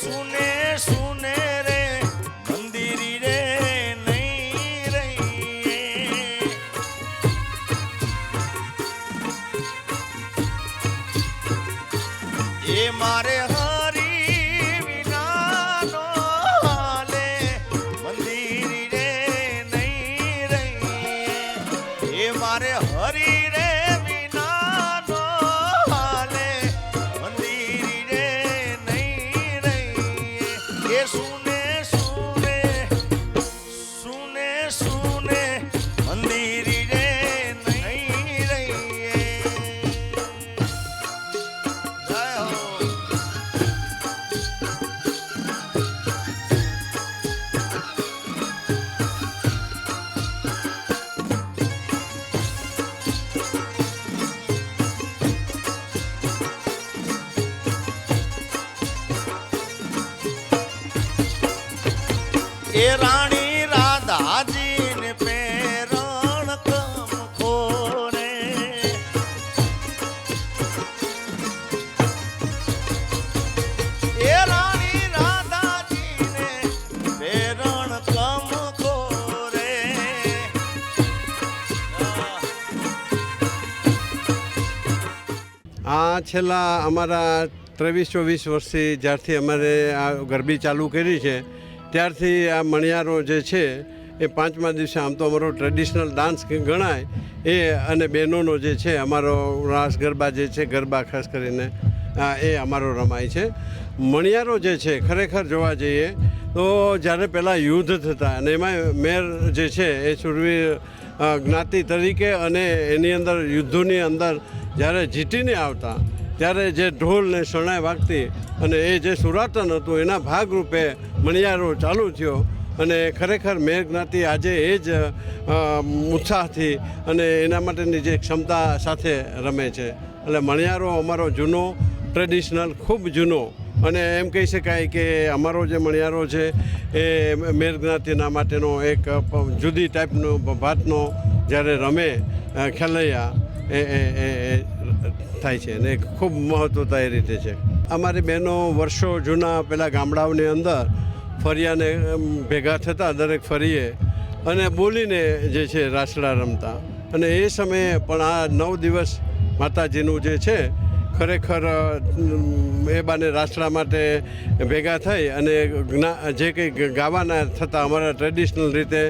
સુને સુને રે મંદિરી રે નહીં રહી એ મારે રહી એ રાણી રાધાજીને પ્રેરણ કમ ખોરે. એ રાણી રાધાજીને પ્રેરણ કમ ખોરે. આ છેલ્લા અમારા ત્રેવીસ ચોવીસ વર્ષથી જ્યારથી અમારે આ ગરબી ચાલુ કરી છે ત્યારથી આ મણિયારો જે છે, એ પાંચમા દિવસે આમ તો અમારો ટ્રેડિશનલ ડાન્સ ગણાય. એ અને બહેનોનો જે છે, અમારો રાસ ગરબા જે છે, ગરબા ખાસ કરીને એ અમારો રમાય છે. મણિયારો જે છે, ખરેખર જોવા જઈએ તો જ્યારે પહેલાં યુદ્ધ થતા અને એમાં મેર જે છે, એ સુરવીર જ્ઞાતિ તરીકે અને એની અંદર, યુદ્ધોની અંદર જ્યારે જીતીને આવતા ત્યારે જે ઢોલ ને શરણાઈ વાગતી અને એ જે સુરાતન હતું, એના ભાગરૂપે મણિયારો ચાલુ થયો. અને ખરેખર મેર જ્ઞાતિ આજે એ જ ઉત્સાહથી અને એના માટેની જે ક્ષમતા સાથે રમે છે. એટલે મણિયારો અમારો જૂનો ટ્રેડિશનલ ખૂબ જૂનો અને એમ કહી શકાય કે અમારો જે મણિયારો છે, એ મેર માટેનો એક જુદી ટાઈપનો ભાતનો જ્યારે રમે ખેલૈયા એ એ એ થાય છે અને ખૂબ મહત્વતા એ રીતે છે. અમારી બહેનો વર્ષો જૂના પેલા ગામડાઓની અંદર ફરિયાને ભેગા થતા દરેક ફરીએ અને બોલીને જે છે રાસડા રમતા. અને એ સમયે પણ આ નવ દિવસ માતાજીનું જે છે ખરેખર એ બાને રાસડા માટે ભેગા થઈ અને જે કંઈ ગાવાના થતા અમારા ટ્રેડિશનલ રીતે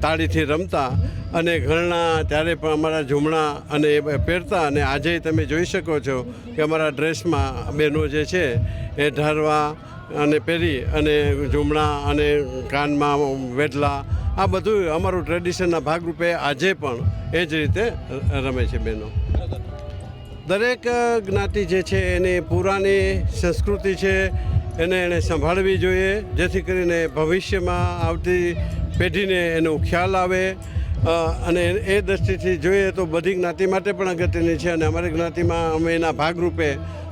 તાળીથી રમતા અને ઘરણા ત્યારે પણ અમારા ઝૂમણા અને એ પહેરતા અને આજે તમે જોઈ શકો છો કે અમારા ડ્રેસમાં બહેનો જે છે એ ઢારવા અને પહેરી અને ઝૂમણા અને કાનમાં વેડલા આ બધું અમારું ટ્રેડિશનના ભાગરૂપે આજે પણ એ જ રીતે રમે છે બહેનો દરેક જ્ઞાતિ જે છે એની પુરાણી સંસ્કૃતિ છે, એને એણે સંભાળવી જોઈએ, જેથી કરીને ભવિષ્યમાં આવતી પેઢીને એનો ખ્યાલ આવે અને એ દ્રષ્ટિથી જોઈએ તો બધી જ્ઞાતિ માટે પણ અગત્યની છે, અને અમારી જ્ઞાતિમાં અમે એના ભાગરૂપે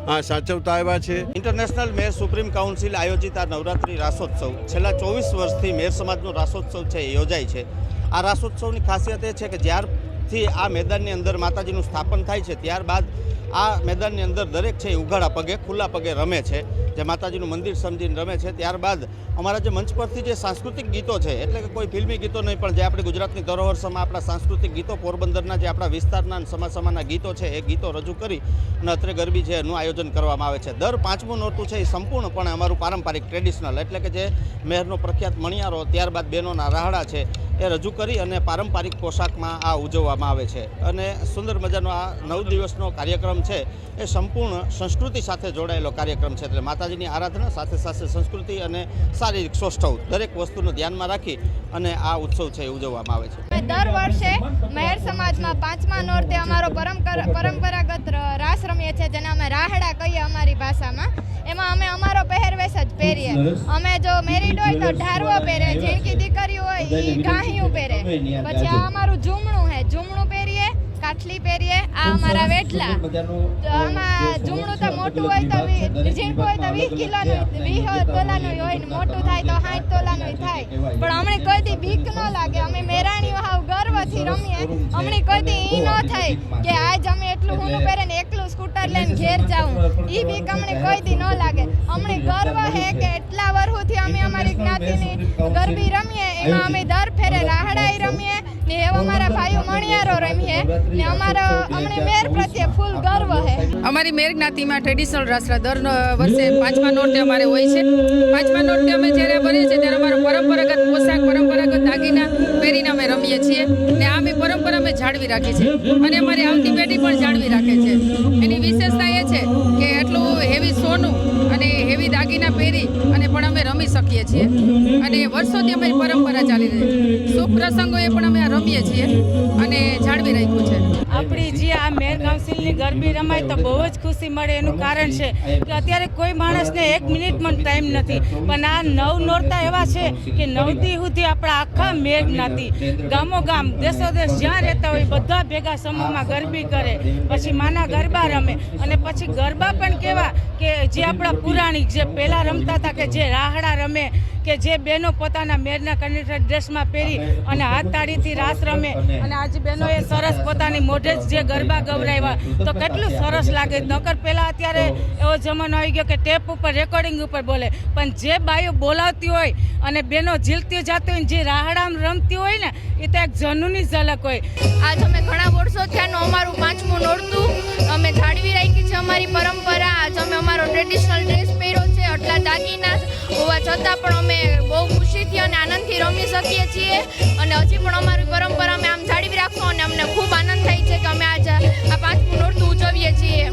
આ સાચવતા આવ્યા છે. ઇન્ટરનેશનલ મેર સુપ્રીમ કાઉન્સિલ આયોજિત આ નવરાત્રિ રાસોત્સવ. છેલ્લા ચોવીસ વર્ષથી મેર સમાજનો રાસોત્સવ છે, એ યોજાય છે. આ રાસોત્સવની ખાસિયત એ છે કે જ્યારથી આ મેદાનની અંદર માતાજીનું સ્થાપન થાય છે ત્યારબાદ આ મેદાનની અંદર દરેક છે ઉઘાડા પગે, ખુલ્લા પગે રમે છે. જે માતાજીનું મંદિર સમજીને રમે છે. ત્યારબાદ અમારા જે મંચ પરથી જે સાંસ્કૃતિક ગીતો છે, એટલે કે કોઈ ફિલ્મી ગીતો નહીં, પણ જે આપણે ગુજરાતની ધરોહર આપણા સાંસ્કૃતિક ગીતો, પોરબંદરના જે આપણા વિસ્તારના સમા સમાના ગીતો છે, એ ગીતો રજૂ કરી અને અત્રે ગરબી છે એનું આયોજન કરવામાં આવે છે. દર પાંચમું નોરતું છે એ સંપૂર્ણપણે અમારું પારંપરિક ટ્રેડિશનલ, એટલે કે જે મહેરનો પ્રખ્યાત મણિયારો, ત્યારબાદ બહેનોના રાહડા છે, એ રજૂ કરી અને પારંપરિક પોશાકમાં આ ઉજવવામાં આવે છે. અને સુંદર મજાનો આ નવ દિવસનો કાર્યક્રમ છે, એ સંપૂર્ણ સંસ્કૃતિ સાથે જોડાયેલો કાર્યક્રમ છે. એટલે માતાજીની આરાધના, સાથે સાથે સંસ્કૃતિ અને શારીરિક સૌષ્ઠવ દરેક વસ્તુનું ધ્યાનમાં રાખી અને આ ઉત્સવ છે ઉજવવામાં આવે છે. દર વર્ષે મહેર સમાજમાં પાંચમા નોરતે અમારો પરંપરાગત રાસ રમીએ છીએ, જેને અમે રાહડા કહીએ અમારી ભાષામાં. એમાં અમે અમારો પહેરવેશ જ પહેરીએ. અમે જો મેરીડ હોય તો ઢારવો પહેરે ઝીણકી દીકરી હોય એ ગાહિયું પહેરે. પછી આ અમારું ઝૂમણું પહેરીએ પહેરીએ આ અમારા વેટલા. તો આમાં ઝૂમણું તો મોટું હોય તો ઝીણકું હોય તો વીસ કિલોનું વીસ તોલાનું હોય ને મોટું થાય તો સાઠ તોલાનું થાય. પણ અમને કોઈ દી બીક ન લાગે અમે મેરાણીઓ હાવ ગર્વથી રમીએ. અમને કોઈ દી ઈ ન થાય કે આજ અમે એટલું ઊનું પહેરે ને એકલું સ્કૂટર લઈને ઘેર જાઉં. ઈ બીક અમને કોઈ દી ન લાગે. અમને ગર્વ હે કે એટલા વર્ષોથી અમે અમારી જ્ઞાતિની ગરબી રમીએ એમાં અમે દર ફેરે રાહડાઈ ને એવા અમારા ભાઈઓ મણિયારો રમીએ. ને અમારો અમને મેર પ્રત્યે ફૂલ ગર્વ હે. અમારી મેર જ્ઞાતિમાં ટ્રેડિશનલ રાસરા દર વર્ષે પાંચમા નોરતે અમારે હોય છે. પાંચમા નોરતે અમે જ્યારે ભરીએ છીએ ત્યારે અમારો પરંપરાગત પોશાક પરંપરાગત દાગીના પહેરીને અમે રમીએ છીએ. ને આ બી પરંપરા અમે જાળવી રાખી છે અને અમારી આવતી પેઢી પણ જાળવી રાખે છે. એની વિશેષતા એ છે કે એટલું હેવી સોનું અને હેવી દાગીના પહેરી રમી શકીએ છીએ અને વર્ષોથી અમારી પરંપરા ચાલી રહી છે. શુભ પ્રસંગોએ પણ અમે આ રમીએ છીએ અને જાળવી રાખ્યું છે. આપણી જે આ મેયર કાઉન્સિલની ગરબી રમાય તો બહુ જ ખુશી મળે એનું કારણ છે કે અત્યારે કોઈ માણસને એક મિનિટ પણ ટાઈમ નથી. પણ આ નવ નોરતા એવા છે કે નવથી સુધી આપણા આખા મેઘ નથી. ગામો ગામ, દેશો દેશ જ્યાં રહેતા હોય બધા ભેગા સમૂહમાં ગરબી કરે. પછી માના ગરબા રમે. અને પછી ગરબા પણ કેવા કે જે આપણા પુરાણિક જે પહેલાં રમતા હતા કે જે રાહડા રમે કે જે બહેનો પોતાના મેરના કંડક્ટર ડ્રેસમાં પહેરી અને હાથ તાળીથી રાસ રમે. અને આજે બહેનોએ સરસ પોતાની મોઢે જ જે ગરબા ગવરાવ્યા તો કેટલું સરસ લાગે. નકર પહેલાં અત્યારે એવો જમાનો આવી ગયો કે ટેપ ઉપર રેકોર્ડિંગ ઉપર બોલે. પણ જે બાઈઓ બોલાવતી હોય અને બહેનો ઝીલતી જાતી હોય જે રાહડામ રમતી હોય ને, એ તો એક જનુની ઝલક હોય. આજ અમે ઘણા વર્ષો થયાનું અમારું પાંચમું નોરતું. અમે જાળવી રાખી છે અમારી પરંપરા. આજ અમે અમારો ટ્રેડિશનલ ડ્રેસ પહેર્યો છે આટલા દાગીના. હોવા છતાં પણ અમે બહુ ખુશીથી અને આનંદથી રમી શકીએ છીએ. અને હજી પણ અમારી પરંપરા અમે આમ જાળવી રાખશું અને અમને ખૂબ આનંદ થાય છે કે અમે આજ પાંચમું નોરતું ઉજવીએ છીએ